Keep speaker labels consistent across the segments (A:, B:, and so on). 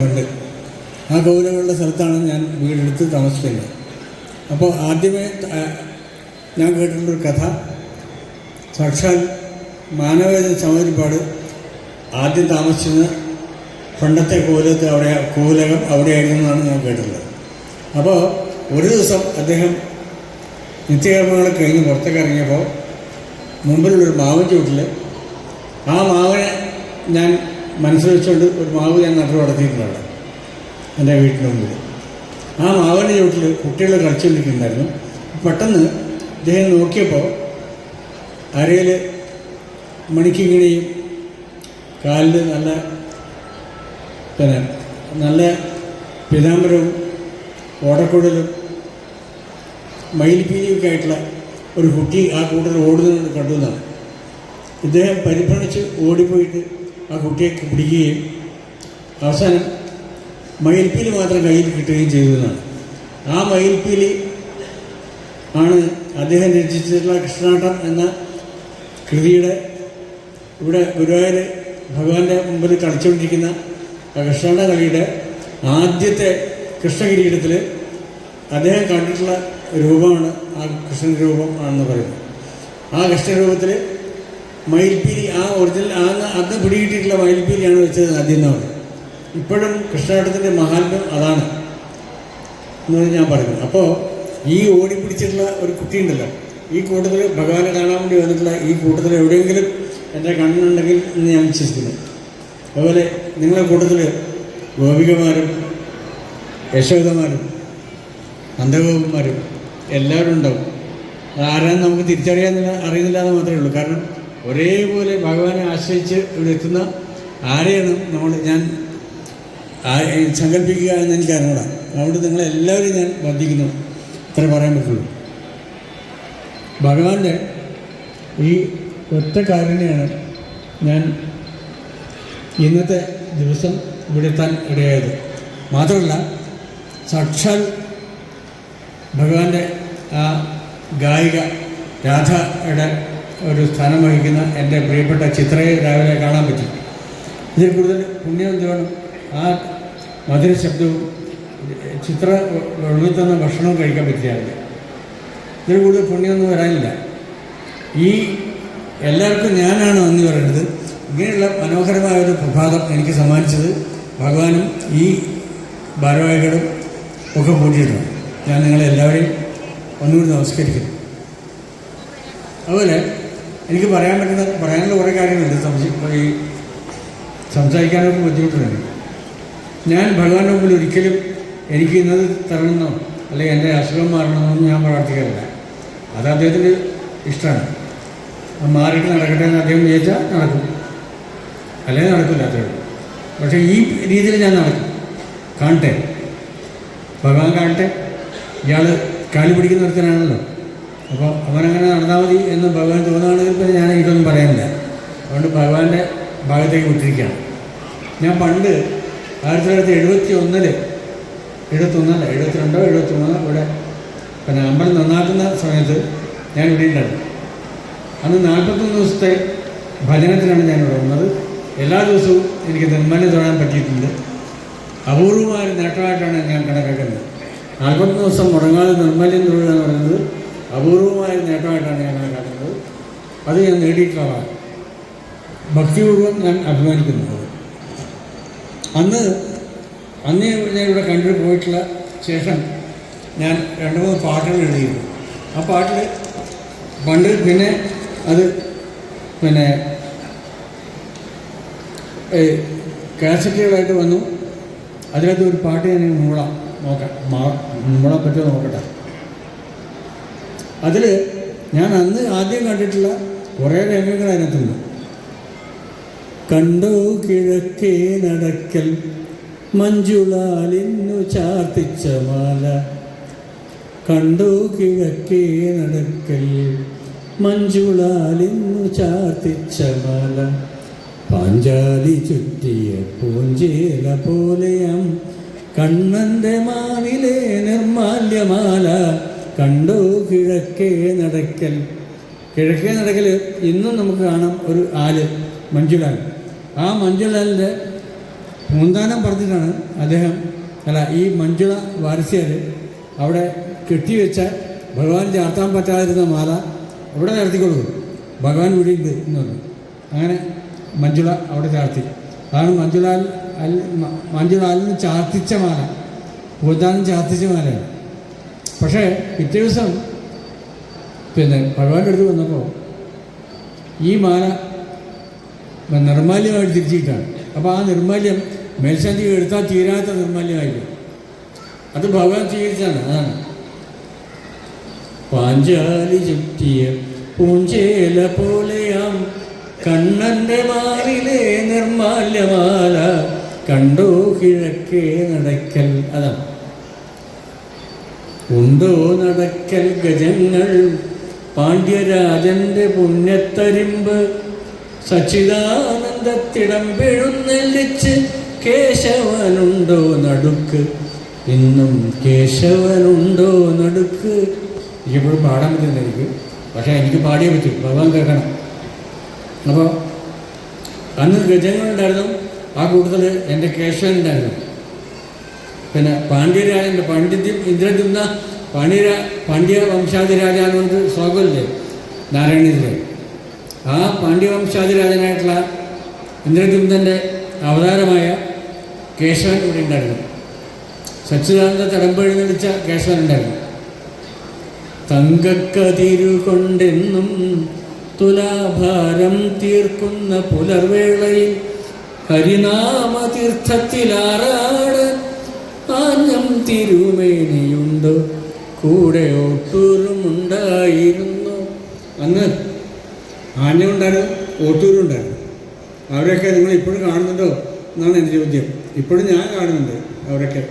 A: ഉണ്ട്. ആ ഗൗരവമുള്ള സ്ഥലത്താണ് ഞാൻ വീടെടുത്ത് താമസിക്കുന്നത്. അപ്പോൾ ആദ്യമേ ഞാൻ കേട്ടിട്ടുള്ളൊരു കഥ. സാക്ഷാൽ മാനവേദ സമരിപ്പാട് ആദ്യം താമസിച്ചത് പണ്ടത്തെ കോലത്ത് അവിടെ കോലകം അവിടെയായിരുന്നു എന്നാണ് ഞാൻ കേട്ടിട്ടുള്ളത്. അപ്പോൾ ഒരു ദിവസം അദ്ദേഹം നിത്യകർമ്മങ്ങൾ കഴിഞ്ഞ് പുറത്തേക്ക് ഇറങ്ങിയപ്പോൾ മുമ്പിലുള്ളൊരു മാവൻ ചൂട്ടിൽ ആ മാവനെ ഞാൻ മനസ്സിൽ വെച്ചുകൊണ്ട് ഒരു മാവ് ഞാൻ നട്ടു വളർത്തിയിട്ടുണ്ട് എന്റെ വീട്ടിന്റെ മുമ്പിൽ ആ മാവിന്റെ ചുവട്ടിൽ കുട്ടികൾ കളിച്ചുകൊണ്ടിരിക്കുന്നുണ്ടായിരുന്നു. പെട്ടെന്ന് ഇദ്ദേഹം നോക്കിയപ്പോൾ അരയിൽ മണിക്കിങ്ങനെയും കാലിൽ നല്ല പിന്നെ നല്ല പിതാംബരവും ഓടക്കുഴലും മയിൽപീലിയൊക്കെ ആയിട്ടുള്ള ഒരു കുട്ടി ആ കൂട്ടത്തിൽ ഓടുന്നത് കണ്ടു എന്നാണ്. ഇദ്ദേഹം പരിഭ്രമിച്ച് ഓടിപ്പോയിട്ട് ആ കുട്ടിയെ പിടിക്കുകയും അവസാനം മയിൽപ്പീലി മാത്രം കയ്യിൽ കിട്ടുകയും ചെയ്തതാണ് ആ മയിൽപ്പീലി ആണ് അദ്ദേഹം രചിച്ചിട്ടുള്ള കൃഷ്ണാട്ടം എന്ന കൃതിയുടെ ഇവിടെ ഗുരുവായൂർ ഭഗവാന്റെ മുമ്പിൽ കളിച്ചുകൊണ്ടിരിക്കുന്ന കൃഷ്ണാട കളിയുടെ ആദ്യത്തെ കൃഷ്ണകിരീടത്തിൽ അദ്ദേഹം കണ്ടിട്ടുള്ള രൂപമാണ് ആ കൃഷ്ണൻ രൂപം ആണെന്ന് പറയുന്നത്. ആ കൃഷ്ണരൂപത്തിൽ മയിൽപ്പീലി ആ ഒറിജിനൽ ആ അന്ന് പിടികിട്ടിയിട്ടുള്ള മയിൽപ്പീലിയാണ് വെച്ചത് ആദ്യം എന്നാണ് ഇപ്പോഴും കൃഷ്ണാട്ടത്തിന്റെ മഹാത്മ്യം അതാണ് എന്നാണ് ഞാൻ പറയുന്നത് അപ്പോൾ ഈ ഓടിപ്പിടിച്ചിട്ടുള്ള ഒരു കുട്ടിയുണ്ടല്ലോ ഈ കൂട്ടത്തിൽ ഭഗവാനെ കാണാൻ വേണ്ടി വന്നിട്ടുള്ള ഈ കൂട്ടത്തിൽ എവിടെയെങ്കിലും എന്റെ കണ്ണുണ്ടെങ്കിൽ എന്ന് ഞാൻ വിശ്വസിക്കുന്നു. അതുപോലെ നിങ്ങളുടെ കൂട്ടത്തിൽ ഗോപികമാരും യശോദമാരും നന്ദഗോപന്മാരും എല്ലാവരും ഉണ്ടാവും. ആരാന്ന് നമുക്ക് തിരിച്ചറിയാൻ അറിയുന്നില്ല എന്ന് മാത്രമേ ഉള്ളൂ. കാരണം ഒരേപോലെ ഭഗവാനെ ആശ്രയിച്ച് ഇവിടെ എത്തുന്ന ആരെയാണ് നമ്മൾ ഞാൻ സങ്കല്പിക്കുക എന്ന് എനിക്ക് അറിഞ്ഞൂടാ. അതുകൊണ്ട് നിങ്ങളെല്ലാവരും ഞാൻ ബന്ധിക്കുന്നു ഇത്ര പറയാൻ പറ്റുള്ളൂ. ഭഗവാന്റെ ഈ ഒറ്റ കാരുണ്യാണ് ഞാൻ ഇന്നത്തെ ദിവസം ഇവിടെ എത്താൻ ഇടയായത്. മാത്രമല്ല സാക്ഷാൽ ഭഗവാന്റെ ആ ഗായിക രാധയുടെ ഒരു സ്ഥാനം വഹിക്കുന്ന എന്റെ പ്രിയപ്പെട്ട ചിത്രയെ രാവിലെ കാണാൻ പറ്റി. ഇതിൽ കൂടുതൽ പുണ്യം എന്താണ് ആ മധുര ശബ്ദവും ചിത്ര ഉള്ളിൽ തന്ന ഭക്ഷണവും കഴിക്കാൻ പറ്റിയാവില്ല ഇതിൽ കൂടുതൽ പുണ്യമൊന്നും വരാനില്ല. ഈ എല്ലാവർക്കും ഞാനാണ് നന്ദി പറയുന്നത്. ഇങ്ങനെയുള്ള മനോഹരമായ ഒരു പ്രഭാതം എനിക്ക് സമ്മാനിച്ചത് ഭഗവാനും ഈ ഭാരവാഹികളും ഒക്കെ കൂട്ടിയിട്ടുണ്ട് ഞാൻ നിങ്ങളെല്ലാവരെയും ഒന്നുകൂടി നമസ്കരിക്കുന്നു. അതുപോലെ എനിക്ക് പറയാൻ പറ്റുന്ന പറയാനുള്ള കുറേ കാര്യങ്ങളുണ്ട്. സംശയം ഈ സംസാരിക്കാനൊക്കെ ബുദ്ധിമുട്ടുണ്ട്. ഞാൻ ഭഗവാന്റെ മുമ്പിൽ ഒരിക്കലും എനിക്ക് ഇന്നത് തരണമെന്നോ അല്ലെങ്കിൽ എന്റെ അസുഖം മാറണമെന്നോ ഞാൻ പ്രാർത്ഥിക്കാറില്ല. അത് അദ്ദേഹത്തിന്റെ ഇഷ്ടമാണ്. മാറിയിട്ട് നടക്കട്ടെ എന്ന് അദ്ദേഹം വിചാരിച്ചാൽ നടക്കും. അല്ലെങ്കിൽ നടക്കില്ല അത്രേ പക്ഷേ ഈ രീതിയിൽ ഞാൻ നടക്കും. കാണട്ടെ. ഭഗവാൻ കാണട്ടെ. ഇയാൾ കാലി പിടിക്കുന്ന ഒരുത്തനാണല്ലോ. അപ്പോൾ അവനങ്ങനെ നടന്നാൽ മതി എന്ന് ഭഗവാൻ തോന്നുകയാണെങ്കിൽ പിന്നെ ഞാൻ ഇതൊന്നും പറയുന്നില്ല അതുകൊണ്ട് ഭഗവാന്റെ ഭാഗത്തേക്ക് വിട്ടിരിക്കുകയാണ്. ഞാൻ പണ്ട് ആയിരത്തി തൊള്ളായിരത്തി എഴുപത്തി ഒന്നിൽ എഴുപത്തൊന്നല്ല എഴുപത്തിരണ്ടോ എഴുപത്തി മൂന്നോ ഇവിടെ പിന്നെ അമ്പലം നന്നാക്കുന്ന സമയത്ത് ഞാൻ ഇവിടെ ഉണ്ടായിരുന്നു. അന്ന് നാൽപ്പത്തൊന്ന് ദിവസത്തെ ഭജനത്തിനാണ് ഞാൻ ഇവിടെ വന്നത്. എല്ലാ ദിവസവും എനിക്ക് നിർമ്മല്യം തൊഴാൻ പറ്റിയിട്ടുണ്ട്. അപൂർവമായ നേട്ടമായിട്ടാണ് ഞാൻ കണക്കാക്കുന്നത്. നാൽപ്പത്തൊന്ന് ദിവസം മുടങ്ങാതെ നിർമ്മല്യം തൊഴുക എന്ന് പറയുന്നത് അപൂർവമായ നേട്ടമായിട്ടാണ് ഞാൻ കണക്കാക്കുന്നത് അത് ഞാൻ നേടിയിട്ടുള്ളതാണ് ഭക്തിപൂർവം ഞാൻ അഭിമാനിക്കുന്നത്. അന്ന് അന്ന് ഞാൻ ഇവിടെ കണ്ടു പോയിട്ടുള്ള ശേഷം ഞാൻ രണ്ട് മൂന്ന് പാട്ടുകൾ എഴുതിയിരുന്നു. ആ പാട്ടിൽ പണ്ട് പിന്നെ അത് പിന്നെ കാസറ്റുകളായിട്ട് വന്നു. അതിനകത്ത് ഒരു പാട്ട് ഞാൻ മൂളാം നോക്കാം. മൂളാൻ പറ്റുമോ നോക്കട്ടെ. അതിൽ ഞാൻ അന്ന് ആദ്യം കണ്ടിട്ടുള്ള കുറേ രംഗങ്ങൾ അതിനകത്തുണ്ട്. കണ്ടോ കിഴക്കേ നടക്കൽ മഞ്ജുളാലിന്നു ചാർത്തിച്ച മാല. കണ്ടോ കിഴക്കേ നടക്കൽ മഞ്ജുളാലിന്നു ചാർത്തിച്ച മാല. പാഞ്ചാലി ചുറ്റിയ പൂഞ്ചേല പോലെയാം കണ്ണന്റെ മാവിലെ നിർമാല്യമാല കണ്ടോ കിഴക്കേ നടക്കൽ. കിഴക്കേ നടക്കൽ ഇന്നും നമുക്ക് കാണാം ഒരു ആൽ മഞ്ജുലാൽ ആ മഞ്ജുലാലിന്റെ പൂന്താനം പറഞ്ഞിട്ടാണ് അദ്ദേഹം അല്ല ഈ മഞ്ജുള വാരസ്യർ അവിടെ കെട്ടിവെച്ച ഭഗവാൻ ചാർത്താൻ പറ്റാതിരുന്ന മാല അവിടെ ചാർത്തിക്കൊള്ളു. ഭഗവാൻ വിടിയുണ്ട് എന്ന് പറഞ്ഞു. അങ്ങനെ മഞ്ജുള അവിടെ ചാർത്തി. അതാണ് മഞ്ജുലാൽ അൽ മ- ചാർത്തിച്ച മാല. പൂന്താനം ചാർത്തിച്ച മാലയാണ്. പക്ഷേ പിറ്റേ ദിവസം പിന്നെ ഭഗവാന്റെ അടുത്ത് വന്നപ്പോൾ ഈ മാല നിർമാല്യമായിട്ട് തിരിച്ചിട്ടാണ്. അപ്പോൾ ആ നിർമാല്യം മേൽശാന്തി എടുത്താൽ തീരാത്ത നിർമാല്യമായിരിക്കും അത് ഭഗവാൻ സ്വീകരിച്ചാണ്. അതാണ്. പാഞ്ചാലി ചുറ്റിയ പൂഞ്ചേല പോലെയാം. കണ്ണന്റെ മാറിലെ നിർമാല്യമാല കണ്ടോ കിഴക്കേ നടക്കൽ അതാണ്. ഉണ്ടോ നടക്കൽ ഗജങ്ങൾ? പാണ്ഡ്യരാജന്റെ പുണ്യത്തരിമ്പ് സച്ചിദാനന്ദത്തിടം പെഴുന്നെല്ലിച്ച് കേശവനുണ്ടോ നടുക്ക്? ഇന്നും കേശവനുണ്ടോ നടുക്ക്? എനിക്കിപ്പോഴും പാടാൻ പറ്റുന്ന എനിക്ക്. പക്ഷേ എനിക്ക് പാടിയേ പറ്റും. ഭഗവാൻ കേൾക്കണം. അപ്പോൾ അന്ന് ഗജങ്ങളുണ്ടായിരുന്നു. ആ കൂട്ടത്തിൽ എന്റെ കേശവൻ ഉണ്ടായിരുന്നു പിന്നെ പാണ്ഡ്യരാജന്റെ പണ്ഡിത്യം ഇന്ദ്രദ്യുമ്ന പാണ്ഡ്യര പാണ്ഡ്യ വംശാധിരാജാനുകൊണ്ട് ശ്ലോകമില്ലേ നാരായണീയത്തിലെ. ആ പാണ്ഡ്യവംശാധിരാജനായിട്ടുള്ള ഇന്ദ്രദ്യുമ്നന്റെ അവതാരമായ കേശവൻ ഇവിടെ ഉണ്ടായിരുന്നു. സച്ചിദാനന്ദ തടമ്പെഴുന്നള്ളിച്ച കേശവൻ ഉണ്ടായിരുന്നു. തങ്കക്കതിരു കൊണ്ടെന്നും തുലാഭാരം തീർക്കുന്ന പുലർവേളയിൽ ഹരിനാമതീർത്ഥത്തിലാറാട് ആഞ്ഞം തിരുമേനിയുണ്ട്. കൂടെ ഒട്ടൂരുമുണ്ടായിരുന്നു. അന്ന് ആഞ്ഞുണ്ടായിരുന്നു ഒട്ടൂരുണ്ടായിരുന്നു അവരൊക്കെ നിങ്ങൾ ഇപ്പോഴും കാണുന്നുണ്ടോ എന്നാണ് എന്റെ ചോദ്യം. ഇപ്പോഴും ഞാൻ കാണുന്നുണ്ട് അവരൊക്കെ.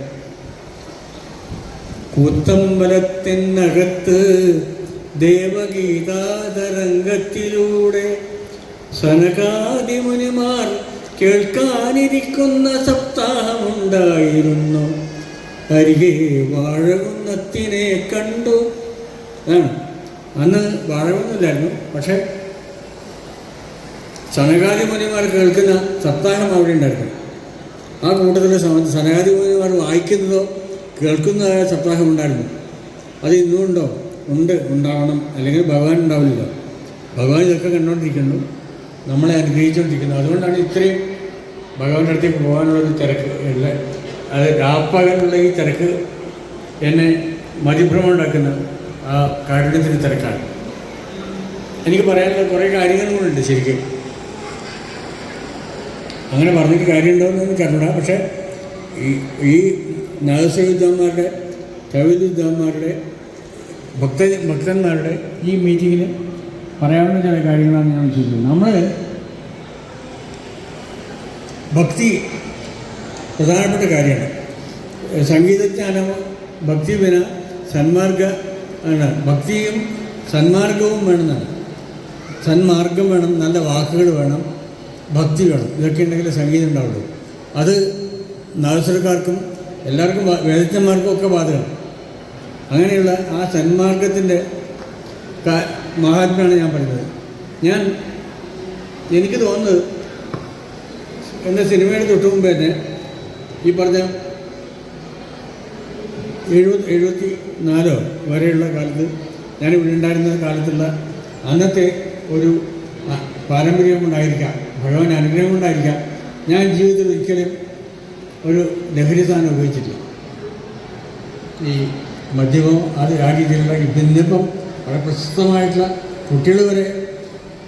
A: കൂത്തമ്പലത്തിനകത്ത് ദേവഗീതാതരംഗത്തിലൂടെ സനകാദിമുനിമാർ കേൾക്കാനിരിക്കുന്ന സപ്താഹമുണ്ടായിരുന്നു. അരികെ വാഴകുന്നത്തിനെ കണ്ടു. അതാണ്. അന്ന് വാഴകുന്നില്ലായിരുന്നു പക്ഷെ സനകാദി മുനിമാർ കേൾക്കുന്ന സപ്താഹം അവിടെ ഉണ്ടായിരുന്നു ആ കൂട്ടത്തിൽ സനകാതി മുനിമാർ വായിക്കുന്നതോ കേൾക്കുന്നതായ സപ്താഹം ഉണ്ടായിരുന്നു. അത് ഇന്നും ഉണ്ടോ? ഉണ്ട് ഉണ്ടാവണം. അല്ലെങ്കിൽ ഭഗവാൻ ഉണ്ടാവില്ല ഭഗവാൻ ഇതൊക്കെ കണ്ടുകൊണ്ടിരിക്കുന്നു നമ്മളെ അനുഗ്രഹിച്ചുകൊണ്ടിരിക്കുന്നു അതുകൊണ്ടാണ് ഇത്രയും ഭഗവാന്റെ അടുത്തേക്ക് പോകാനുള്ളൊരു തിരക്ക്. ഉള്ള അത് രാപ്പകലുള്ള ഈ തിരക്ക് എന്നെ മതിഭ്രമം ഉണ്ടാക്കുന്ന ആ കാഠിന്യത്തിന്റെ തിരക്കാണ്. എനിക്ക് പറയാനുള്ള കുറേ ഉണ്ട് ശരിക്കും. അങ്ങനെ പറഞ്ഞിട്ട് കാര്യമുണ്ടോയെന്ന് എനിക്ക് അറിഞ്ഞൂടാ പക്ഷേ ഈ ഈ നാദസ്വയുദ്ധന്മാരുടെ കവിതയുദ്ധന്മാരുടെ ഭക്ത ഭക്തന്മാരുടെ ഈ മീറ്റിങ്ങിൽ പറയാവുന്ന ചില കാര്യങ്ങളാണ് ഞാൻ ചോദിക്കുന്നത് നമ്മൾ ഭക്തി പ്രധാനപ്പെട്ട കാര്യമാണ്. സംഗീതജ്ഞാനം ഭക്തി വിന സന്മാർഗ ആണ് ഭക്തിയും സന്മാർഗവും വേണമെന്നാണ്. സന്മാർഗം വേണം നല്ല വാക്കുകൾ വേണം ഭക്തി വേണം. ഇതൊക്കെ ഉണ്ടെങ്കിൽ സംഗീതം ഉണ്ടാവുള്ളൂ. അത് നാദസ്വരക്കാർക്കും എല്ലാവർക്കും വേദജ്ഞന്മാർക്കും ഒക്കെ ബാധകം അങ്ങനെയുള്ള ആ സന്മാർഗത്തിന്റെ മഹാത്മ്യമാണ് ഞാൻ പറയുന്നത്. ഞാൻ എനിക്ക് തോന്നുന്നത് എന്റെ സിനിമയുടെ തൊട്ട് മുമ്പ് തന്നെ ഈ പറഞ്ഞ എഴുപത് എഴുപത്തി നാലോ വരെയുള്ള കാലത്ത് ഞാനിവിടെ ഉണ്ടായിരുന്ന കാലത്തുള്ള അന്നത്തെ ഒരു പാരമ്പര്യം കൊണ്ടായിരിക്കാം ഭഗവാൻ അനുഗ്രഹം കൊണ്ടായിരിക്കാം ഞാൻ ജീവിതത്തിൽ ഒരിക്കലും ഒരു ലഹരി സാധനം ഉപയോഗിച്ചിട്ടില്ല. ഈ മദ്യമോ അത് ആ രീതിയിലുള്ള ഈ ഭിന്നിപ്പം വളരെ പ്രശസ്തമായിട്ടുള്ള കുട്ടികൾ വരെ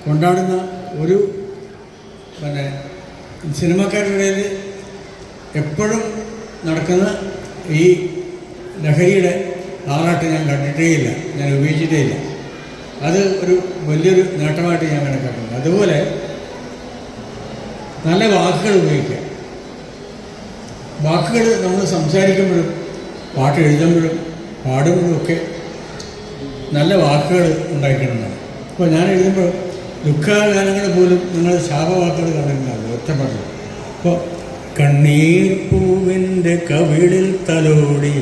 A: കൊണ്ടാടുന്ന ഒരു പിന്നെ സിനിമക്കാരുടെ ഇടയിൽ എപ്പോഴും നടക്കുന്ന ഈ ലഹരിയുടെ ആറാട്ട് ഞാൻ കണ്ടിട്ടേയില്ല ഞാൻ ഉപയോഗിച്ചിട്ടേയില്ല. അത് ഒരു വലിയൊരു നേട്ടമായിട്ട് ഞാൻ കണക്കാക്കുന്നു. അതുപോലെ നല്ല വാക്കുകൾ ഉപയോഗിക്കുക. വാക്കുകൾ നമ്മൾ സംസാരിക്കുമ്പോഴും പാട്ട് എഴുതുമ്പോഴും പാടുമ്പോഴും ഒക്കെ നല്ല വാക്കുകൾ ഉണ്ടായിരിക്കണമെന്നാണ് അപ്പോൾ ഞാൻ എഴുതുമ്പോൾ ദുഃഖഗാനങ്ങൾ പോലും നിങ്ങൾ ശാപവാക്കുകൾ കണ്ടിട്ടുണ്ടാവില്ല ഒറ്റപ്പെട്ടത് അപ്പോൾ കണ്ണീർ പൂവിന്റെ കവിളിൽ തലോടി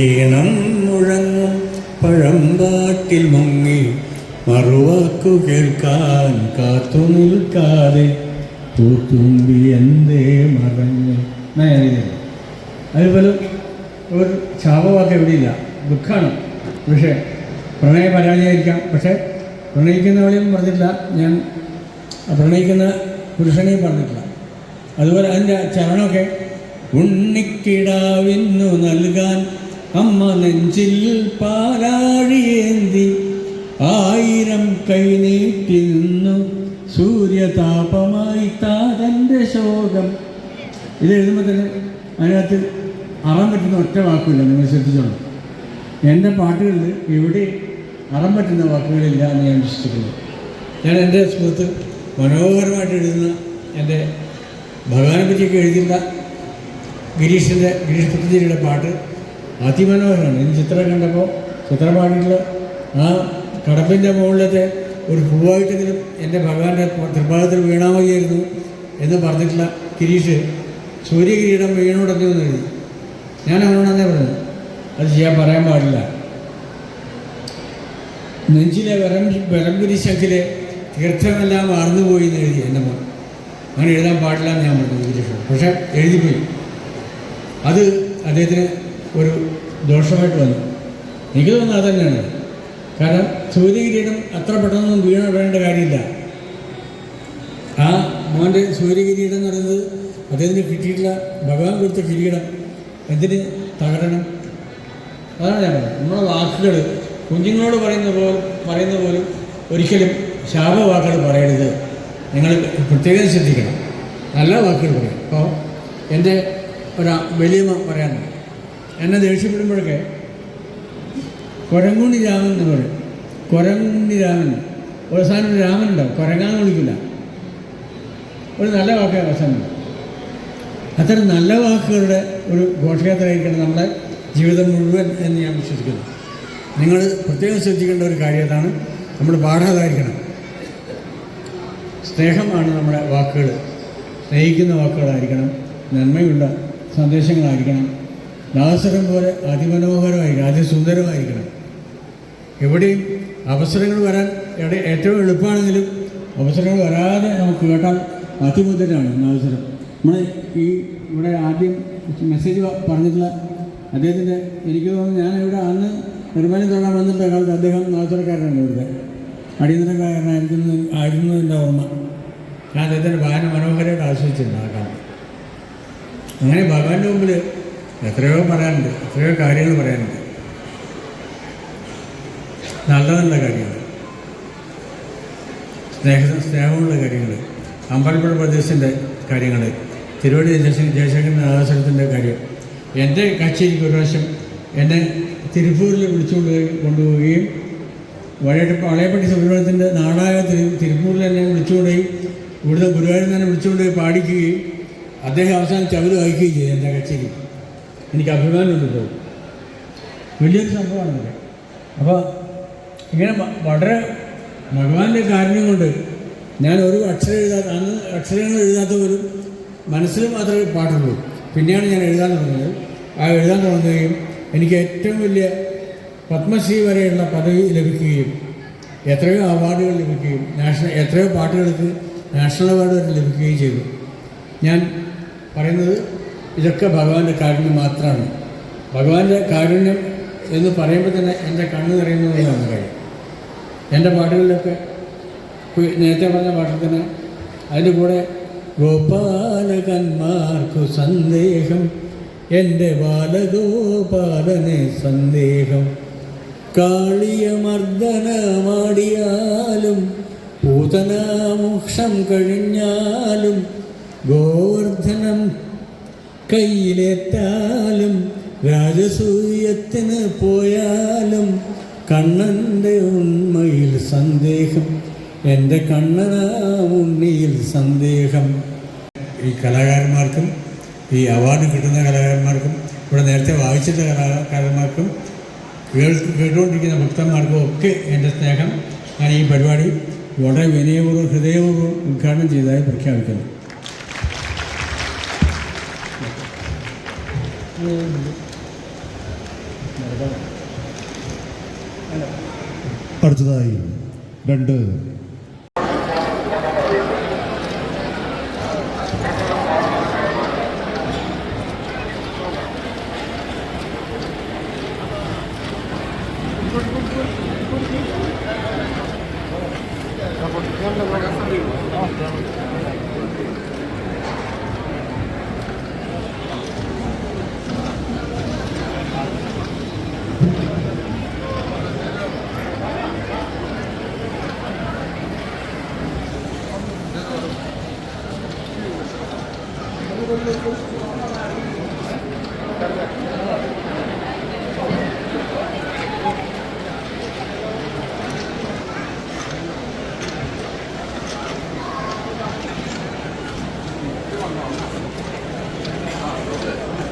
A: ഈണം മുഴങ്ങും പഴമ്പാട്ടിൽ മുങ്ങി മറുവാക്കു കേൾക്കാൻ കാത്തു നിൽക്കാതെ പൂത്തുമ്പി എന്തേ മറഞ്ഞു. അതുപോലെ ഒരു ശാപവാക്ക് എവിടെയില്ല. ദുഃഖമാണ് പക്ഷേ പ്രണയ പരാജയമായിരിക്കാം. പക്ഷേ പ്രണയിക്കുന്നവളെയും പറഞ്ഞിട്ടില്ല ഞാൻ പ്രണയിക്കുന്ന പുരുഷനെയും പറഞ്ഞിട്ടില്ല അതുപോലെ അതിന്റെ ചരണമൊക്കെ. ഉണ്ണിക്കിടാവിന്നു നൽകാൻ അമ്മ നെഞ്ചിൽ പാലാഴിയേന്തി. ആയിരം കൈ നീട്ടി നിന്നു സൂര്യതാപമായി താതന്റെ ശോകം. ഇത് എഴുതുമ്പോൾ തന്നെ അതിനകത്ത് അറം പറ്റുന്ന ഒറ്റ വാക്കില്ല നിങ്ങൾ ശ്രദ്ധിച്ചോളൂ. എന്റെ പാട്ടുകളിൽ എവിടെ അറം പറ്റുന്ന വാക്കുകളില്ല എന്ന് ഞാൻ വിശ്വസിക്കുന്നു. ഞാൻ എന്റെ സുഹൃത്ത് മനോഹരമായിട്ട് എഴുതുന്ന എന്റെ ഭഗവാനെ പറ്റിയൊക്കെ എഴുതിയിരുന്ന ഗിരീഷിന്റെ ഗിരീഷ് പൃഥ്വിജിയുടെ പാട്ട് അതിമനോഹരമാണ്. ഇനി ചിത്രം കണ്ടപ്പോൾ ചിത്രം പാടിയിട്ടുള്ള ആ കടപ്പിന്റെ മുകളിലത്തെ ഒരു പൂവായിട്ടെങ്കിലും എന്റെ ഭഗവാന്റെ തൃപ്പാദത്തിൽ വീണാ മതിയായിരുന്നു എന്ന് പറഞ്ഞിട്ടുള്ള ഗിരീഷ് സൂര്യകിരീടം വീണുടഞ്ഞു എന്ന് എഴുതി. ഞാൻ അവനോടന്നേ പറഞ്ഞു അത് ചെയ്യാൻ പറയാൻ പാടില്ല. നെഞ്ചിലെ വരം വരംപുരി ശങ്കിലെ തീർത്ഥമെല്ലാം മറന്നുപോയി എന്ന് എഴുതി എന്റെ മോൻ. അങ്ങനെ എഴുതാൻ പാടില്ല എന്ന് ഞാൻ പറഞ്ഞു. ഗിരീഷ് പക്ഷേ എഴുതിപ്പോയി. അത് അദ്ദേഹത്തിന് ഒരു ദോഷമായിട്ട് വന്നു. എനിക്ക് തോന്നുന്നത് അത് തന്നെയാണ്. കാരണം സൂര്യകിരീടം അത്ര പെട്ടെന്നൊന്നും വീണ വേണ്ട കാര്യമില്ല. ആ മോന്റെ സൂര്യകിരീടം എന്ന് പറയുന്നത് അദ്ദേഹത്തിന് കിട്ടിയിട്ടുള്ള ഭഗവാൻ കൊടുത്ത കിരീടം എന്തിന് തകരണം? അതാണ് ഞാൻ പറഞ്ഞത്. നമ്മുടെ വാക്കുകൾ കുഞ്ഞുങ്ങളോട് പറയുന്ന പോലും പറയുന്ന പോലും ഒരിക്കലും ശാപവാക്കുകൾ പറയരുത്. നിങ്ങൾ പ്രത്യേകം ശ്രദ്ധിക്കണം. നല്ല വാക്കുകൾ പറയും. അപ്പോൾ എന്റെ ഒരു വലിയ പറയാനുണ്ട്. എന്നെ ദേഷ്യപ്പെടുമ്പോഴൊക്കെ കൊരങ്കുണി രാമൻ എന്ന് പറയും. കൊരങ്കുണി രാമൻ. അവസാനം ഒരു രാമൻ ഉണ്ടാവും കൊരങ്ങാന്ന് വിളിക്കില്ല. ഒരു നല്ല വാക്കേ അവസാനം. അത്തരം നല്ല വാക്കുകളുടെ ഒരു ഘോഷയാത്രയായിരിക്കണം നമ്മുടെ ജീവിതം മുഴുവൻ എന്ന് ഞാൻ വിശ്വസിക്കുന്നു. നിങ്ങൾ പ്രത്യേകം ശ്രദ്ധിക്കേണ്ട ഒരു കാര്യം അതാണ്. നമ്മൾ പാടാതായിരിക്കണം. സ്നേഹമാണ് നമ്മുടെ വാക്കുകൾ സ്നേഹിക്കുന്ന വാക്കുകളായിരിക്കണം നന്മയുള്ള സന്ദേശങ്ങളായിരിക്കണം നാസകം പോലെ അതിമനോഹരമായിരിക്കണം അതിസുന്ദരമായിരിക്കണം എവിടെയും അവസരങ്ങൾ വരാൻ ഇട ഏറ്റവും എളുപ്പമാണെങ്കിലും അവസരങ്ങൾ വരാതെ നമുക്ക് കേട്ടാൽ അതിബുദ്ധരാണ് നാസരം നമ്മൾ ഈ ഇവിടെ ആദ്യം മെസ്സേജ് പറഞ്ഞിട്ടുള്ള അദ്ദേഹത്തിന്റെ എനിക്ക് തോന്നുന്നു ഞാൻ ഇവിടെ അന്ന് നിർമ്മാണം തൊഴാൻ വന്നിട്ടുള്ള കാലത്ത് അദ്ദേഹം നാസരക്കാരനാണ് ഇവിടുത്തെ. അടിയന്തരക്കാരനായിരുന്നു ആയിരുന്നു എന്റെ ഓർമ്മ. ഞാൻ അദ്ദേഹത്തിന്റെ ഭാവന മനോഹരമായിട്ട് ആസ്വദിച്ചിട്ടുണ്ട് ആ അങ്ങനെ ഭഗവാന്റെ മുമ്പിൽ എത്രയോ പറയാനുണ്ട് എത്രയോ കാര്യങ്ങൾ പറയാനുണ്ട്. നല്ല നല്ല കാര്യങ്ങൾ. സ്നേഹ സ്നേഹമുള്ള കാര്യങ്ങൾ. അമ്പലപ്പുഴ പ്രദേശത്തിന്റെ കാര്യങ്ങൾ. തിരുവടി ജയശങ്കർ ജയശങ്കരന്റെ ആശ്രമത്തിന്റെ കാര്യം. എന്റെ കച്ചേരിക്ക് ഒരു പ്രാവശ്യം എന്നെ തിരുപ്പൂരിൽ വിളിച്ചുകൊണ്ട് കൊണ്ടുപോവുകയും വഴയട്ട് വളയപ്പട്ടി സുബ്രഹ്മണ്യത്തിന്റെ നാടായ തിരു തിരുപ്പൂരിൽ തന്നെ വിളിച്ചുകൊണ്ടുപോയി ഇവിടുത്തെ ഗുരുവായൂരിൽ തന്നെ വിളിച്ചുകൊണ്ടുപോയി പാടിക്കുകയും അദ്ദേഹം അവസാനം ചവിൽ വഹിക്കുകയും ചെയ്തു എന്റെ കച്ചേരി എനിക്ക് അഭിമാനമുണ്ട് ഇപ്പോൾ. വലിയൊരു സംഭവമാണ് അപ്പോൾ ഇങ്ങനെ വളരെ ഭഗവാന്റെ കാരുണ്യം കൊണ്ട് ഞാൻ ഒരു അക്ഷരം എഴുതാത്ത അന്ന് അക്ഷരങ്ങൾ എഴുതാത്ത ഒരു മനസ്സിൽ മാത്രമേ പാട്ടുള്ളൂ. പിന്നെയാണ് ഞാൻ എഴുതാൻ തുടങ്ങിയത് ആ എഴുതാൻ തുടങ്ങുകയും എനിക്ക് ഏറ്റവും വലിയ പത്മശ്രീ വരെയുള്ള പദവി ലഭിക്കുകയും എത്രയോ അവാർഡുകൾ ലഭിക്കുകയും നാഷണൽ എത്രയോ പാട്ടുകൾക്ക് നാഷണൽ അവാർഡ് വരെ ലഭിക്കുകയും ചെയ്തു. ഞാൻ പറയുന്നത് ഇതൊക്കെ ഭഗവാന്റെ കാരുണ്യം മാത്രമാണ്. ഭഗവാന്റെ കാരുണ്യം എന്ന് പറയുമ്പോൾ തന്നെ എന്റെ കണ്ണ് നിറയുന്നതാണ് കാര്യം. എന്റെ പാട്ടുകളിലൊക്കെ നേരത്തെ പറഞ്ഞ പാട്ടിൽ തന്നെ അതിന്റെ കൂടെ ഗോപാലകന്മാർക്കു സന്ദേഹം എന്റെ ബാലഗോപാലനെ സന്ദേഹം. കാളിയമർദ്ദനമാടിയാലും പൂതനാമോക്ഷം കഴിഞ്ഞാലും ഗോവർദ്ധനം കയ്യിലേറ്റാലും രാജസൂയത്തിന് പോയാലും കണ്ണന്റെ ഉണ്മയിൽ സന്ദേഹം എന്റെ കണ്ണനാ ഉണ്ണിയിൽ സന്ദേഹം. ഈ കലാകാരന്മാർക്കും ഈ അവാർഡ് കിട്ടുന്ന കലാകാരന്മാർക്കും ഇവിടെ നേരത്തെ വായിച്ചിട്ട കലാകാരന്മാർക്കും കേട്ടുകൊണ്ടിരിക്കുന്ന ഭക്തന്മാർക്കും ഒക്കെ എന്റെ സ്നേഹം ഞാൻ ഈ പരിപാടി വളരെ വിനയപൂർവം ഹൃദയപൂർവം ഉദ്ഘാടനം ചെയ്തതായി പ്രഖ്യാപിക്കുന്നു.
B: അടുത്തതായി രണ്ട് Thank you.